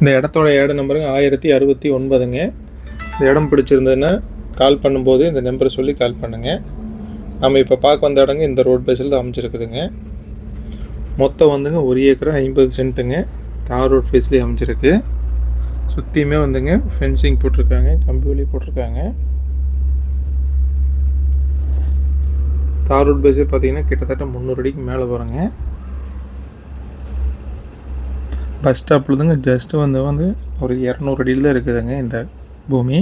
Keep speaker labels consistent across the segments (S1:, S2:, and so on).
S1: இந்த இடத்தோட ஏடு நம்பருங்க ஆயிரத்தி அறுபத்தி ஒன்பதுங்க. இந்த இடம் பிடிச்சிருந்ததுன்னா கால் பண்ணும்போது இந்த நம்பரை சொல்லி கால் பண்ணுங்கள் நம்ம இப்போ பார்க்க வந்த இடங்க இந்த ரோட் பேஸில் தான் அமைச்சிருக்குதுங்க மொத்தம் வந்துங்க ஒரு ஏக்கர் ஐம்பது சென்ட்டுங்க. தார் ரோட் ஃபேஸ்லேயே அமைச்சிருக்கு சுற்றியுமே வந்துங்க ஃபென்சிங் போட்டிருக்காங்க கம்பி போட்டிருக்காங்க. தார் ரோட் பேஸே பார்த்தீங்கன்னா கிட்டத்தட்ட முந்நூறு அடிக்கு மேலே போகிறோங்க பஸ் ஸ்டாப்லேருந்துங்க ஜஸ்ட்டு வந்து வந்து ஒரு இரநூறு அடியில் தான் இருக்குதுங்க இந்த பூமி.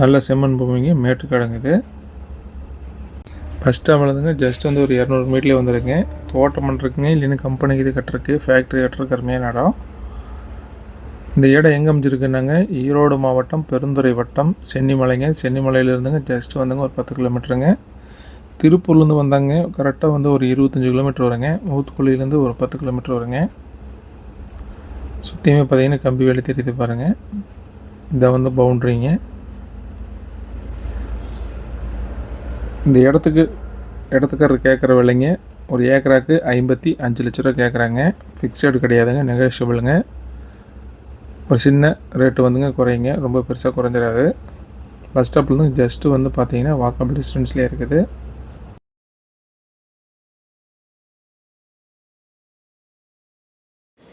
S1: நல்ல செம்மண் பூமிங்க மேட்டு கிடங்குது. பஸ் ஸ்டாப்லேருந்துங்க ஜஸ்ட் வந்து ஒரு இரநூறு மீட்டர்லேயே வந்துருங்க. தோட்டம் பண்ணுறதுக்குங்க இல்லைன்னு கம்பெனிக்கு இது கட்டுறதுக்கு ஃபேக்ட்ரி கட்டுறதுக்கு அருமையான இடம். இந்த இடம் எங்கே அமைஞ்சிருக்குன்னாங்க ஈரோடு மாவட்டம் பெருந்துறை வட்டம் சென்னிமலைங்க. சென்னிமலையிலேருந்துங்க ஜஸ்ட் வந்துங்க ஒரு பத்து கிலோமீட்டருங்க திருப்பூர்லேருந்து வந்தாங்க. கரெக்டாக வந்து ஒரு இருபத்தஞ்சி கிலோமீட்டர் வருங்க. ஊத்துக்குழியிலேருந்து ஒரு பத்து கிலோமீட்டர் வருங்க. சுற்றியுமே பார்த்தீங்கன்னா கம்பி வேலி தெரியுது பாருங்கள் இதை வந்து பவுண்ட்ரிங்க. இந்த இடத்துக்கு இடத்துக்காரர் கேட்குற விலைங்க. ஒரு ஏக்கராக்கு ஐம்பத்தி அஞ்சு லட்ச ரூபா கேட்குறாங்க ஃபிக்ஸடு கிடையாதுங்க நெகோஷியபிளுங்க ஒரு சின்ன ரேட்டு வந்துங்க குறையுங்க. ரொம்ப பெருசாக குறைஞ்சிடாது பஸ் ஸ்டாப்லேருந்து ஜஸ்ட்டு வந்து பார்த்தீங்கன்னா வாக்கபிள் டிஸ்டன்ஸ்லேயே இருக்குது.